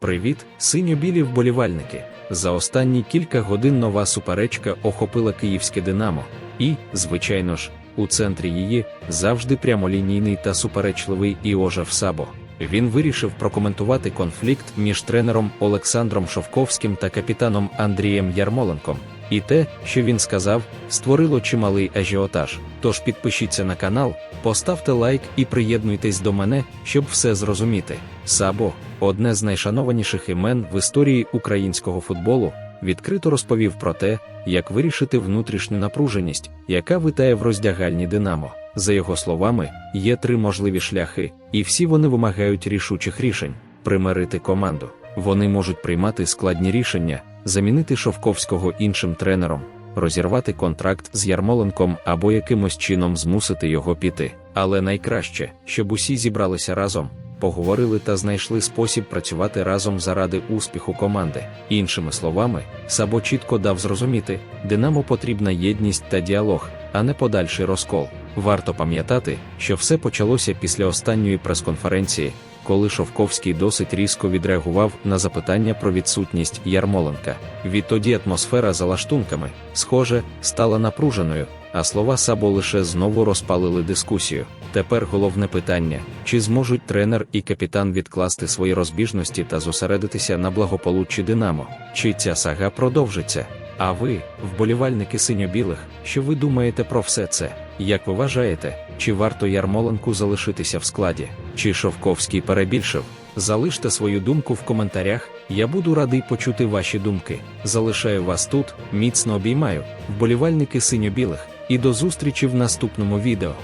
Привіт, синьо-білі вболівальники! За останні кілька годин нова суперечка охопила київське Динамо, і, звичайно ж, у центрі її завжди прямолінійний та суперечливий Іожев Сабо. Він вирішив прокоментувати конфлікт між тренером Олександром Шовковським та капітаном Андрієм Ярмоленком. І те, що він сказав, створило чималий ажіотаж. Тож підпишіться на канал, поставте лайк і приєднуйтесь до мене, щоб все зрозуміти. Сабо, одне з найшанованіших імен в історії українського футболу, відкрито розповів про те, як вирішити внутрішню напруженість, яка витає в роздягальні Динамо. За його словами, є три можливі шляхи, і всі вони вимагають рішучих рішень примирити команду. Вони можуть приймати складні рішення, замінити Шовковського іншим тренером, розірвати контракт з Ярмоленком або якимось чином змусити його піти. Але найкраще, щоб усі зібралися разом, поговорили та знайшли спосіб працювати разом заради успіху команди. Іншими словами, Сабо чітко дав зрозуміти, Динамо потрібна єдність та діалог, а не подальший розкол. Варто пам'ятати, що все почалося після останньої прес-конференції, коли Шовковський досить різко відреагував на запитання про відсутність Ярмоленка. Відтоді атмосфера за лаштунками, схоже, стала напруженою, а слова Сабо лише знову розпалили дискусію. Тепер головне питання: чи зможуть тренер і капітан відкласти свої розбіжності та зосередитися на благополуччі Динамо? Чи ця сага продовжиться? А ви, вболівальники синьо-білих, що ви думаєте про все це? Як ви вважаєте, чи варто Ярмоленку залишитися в складі? Чи Шовковський перебільшив? Залиште свою думку в коментарях, я буду радий почути ваші думки. Залишаю вас тут, міцно обіймаю, вболівальники синьо-білих, і до зустрічі в наступному відео.